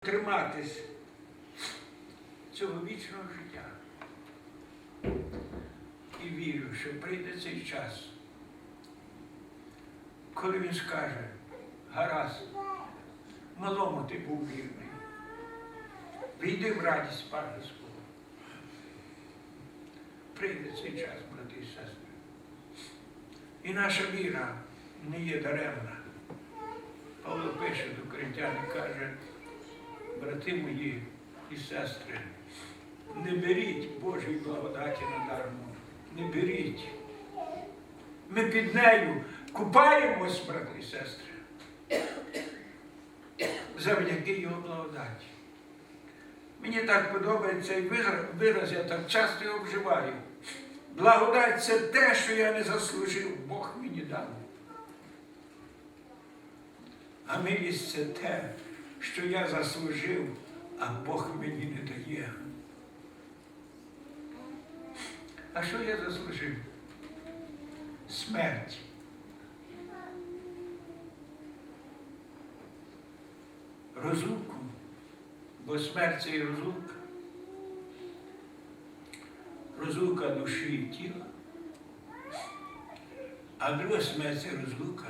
триматись цього вічного життя. І вірю, що прийде цей час, коли він скаже, гаразд, малому ти був вірний. Війди в радість Пана свого. Прийде цей час, брати і сестри. І наша віра не є даремна. Павло пише до коринтян і каже, брати мої і сестри, не беріть Божої благодаті надармо. Не беріть. Ми під нею купаємось, брати і сестри. Завдяки його благодаті. Мені так подобається вираз, вираз, я так часто його вживаю. Благодать це те, що я не заслужив, Бог мені дав. А милість це те, що я заслужив, а Бог мені не дає. А що я заслужив? Смерть. Розлуку, бо смерть це і розлука. Розлука душі і тіла. А друга смерть це розлука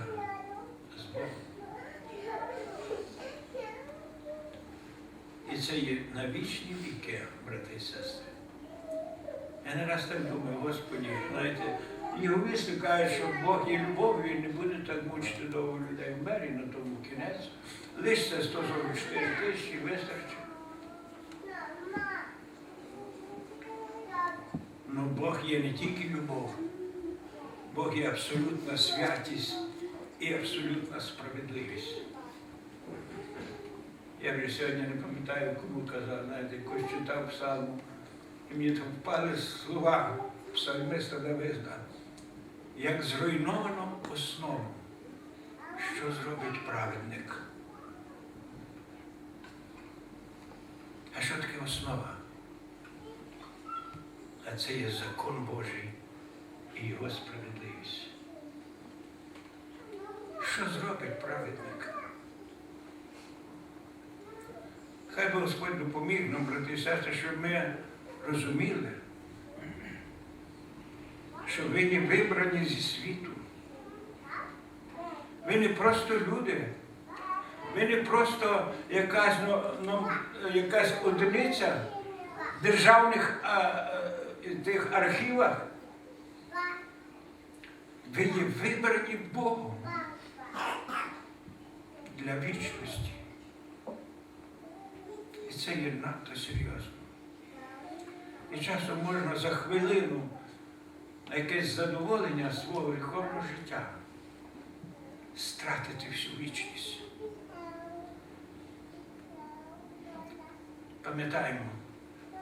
з Богом. І це є на вічні віки, брати і сестри. Я не раз так думаю, Господі, знаєте, Єговісти кажуть, що Бог є любов, він не буде так мучити довго людей в мері на тому кінець. Лише 144 тисячі вистачить. Ну Бог є не тільки любов, Бог є абсолютна святість і абсолютна справедливість. Я вже сьогодні не пам'ятаю, кому казав, знаєте, якось читав псалму, і мені там впали слова псалмиста Давида, як зруйновано основу, що зробить праведник. А що таке основа? А це є закон Божий і його справедливість. Що зробить праведник? Хай би Господь допоміг нам, брати і сестри, щоб ми розуміли, що ви не вибрані зі світу. Ви не просто люди, ви не просто якась, ну, ну, якась одиниця в державних а, а, тих архівах. Ви є вибрані Богом для вічності. Це є надто серйозно. І часом можна за хвилину якесь задоволення свого гріховного життя стратити всю вічність. Пам'ятаємо,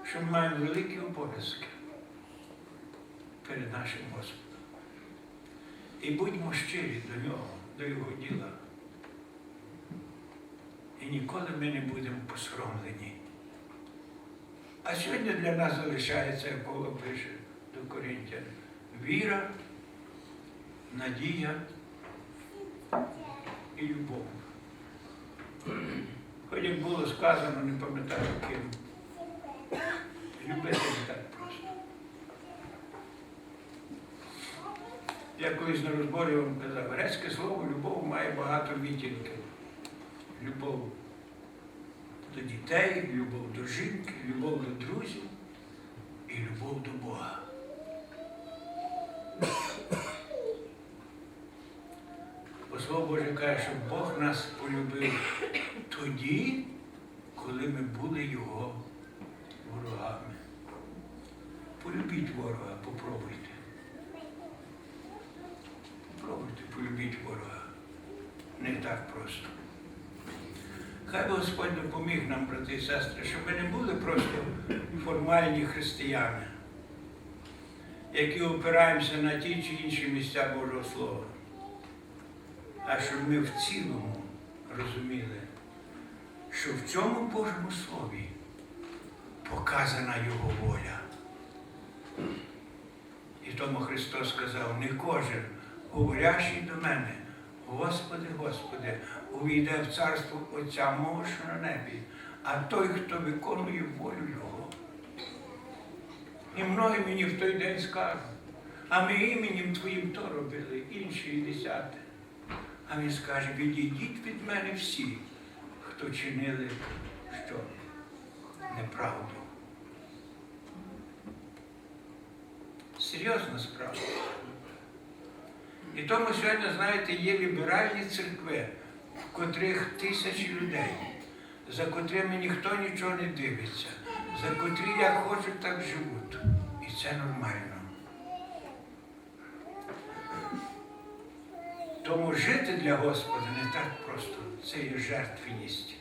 що ми маємо великі обов'язки перед нашим Господом. І будьмо щирі до нього, до його діла. І ніколи ми не будемо посоромлені. А сьогодні для нас залишається, як Павло пише до Коринтян, віра, надія і любов. Хоч як було сказано, не пам'ятаю ким. Любити не так просто. Я колись на розборі вам казав, грецьке слово любов має багато відтінків. Любов до дітей, любов до жінки, любов до друзів і любов до Бога. Бо Слово Боже каже, що Бог нас полюбив тоді, коли ми були Його ворогами. Полюбіть ворога, попробуйте. Попробуйте, полюбіть ворога. Не так просто. Хай Господь допоміг нам, брати і сестри, щоб ми не були просто формальні християни, які опираємося на ті чи інші місця Божого Слова, а щоб ми в цілому розуміли, що в цьому Божому Слові показана Його воля. І тому Христос сказав, не кожен, говорящий до мене, Господи, Господи, увійде в царство Отця мого, що на небі, а той, хто виконує волю Його. І многі мені в той день скажуть, а ми іменем Твоїм то робили, інші і десяте. А він скаже, відійдіть від мене всі, хто чинили що? Неправду. Серйозна справа. І тому сьогодні, знаєте, є ліберальні церкви, в котрих тисячі людей, за котрими ніхто нічого не дивиться, за котрі як хочуть, так живуть. І це нормально. Тому жити для Господа не так просто. Це є жертвеність.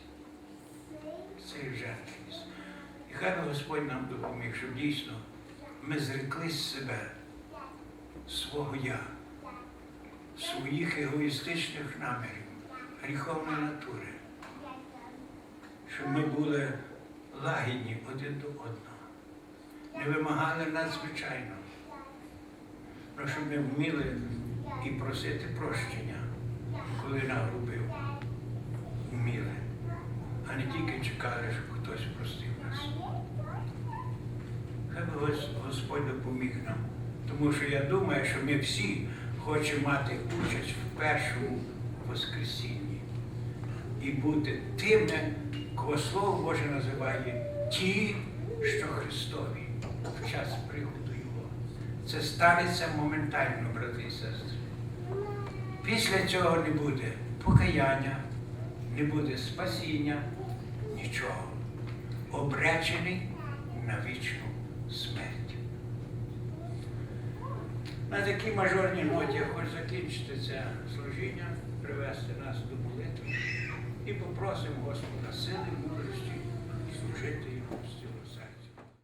Це є жертвеність. І хай Господь нам допоміг, щоб дійсно ми зреклись себе, свого я, своїх егоїстичних намірів, гріховної натури, щоб ми були лагідні один до одного, не вимагали надзвичайно, але щоб ми вміли і просити прощення, коли нагрубив, вміли, а не тільки чекали, щоб хтось простив нас. Хай Господь допоміг нам. Тому що я думаю, що ми всі хочемо мати участь в першому Воскресінні і бути тими, кого Слово Боже називає ті, що Христові в час приходу Його. Це станеться моментально, брати і сестри. Після цього не буде покаяння, не буде спасіння, нічого. Обречений на вічну смерть. На такій мажорній ноті я хочу закінчити це служіння, привести нас до молитви і попросимо Господа сили, мудрості служити йому цього серця.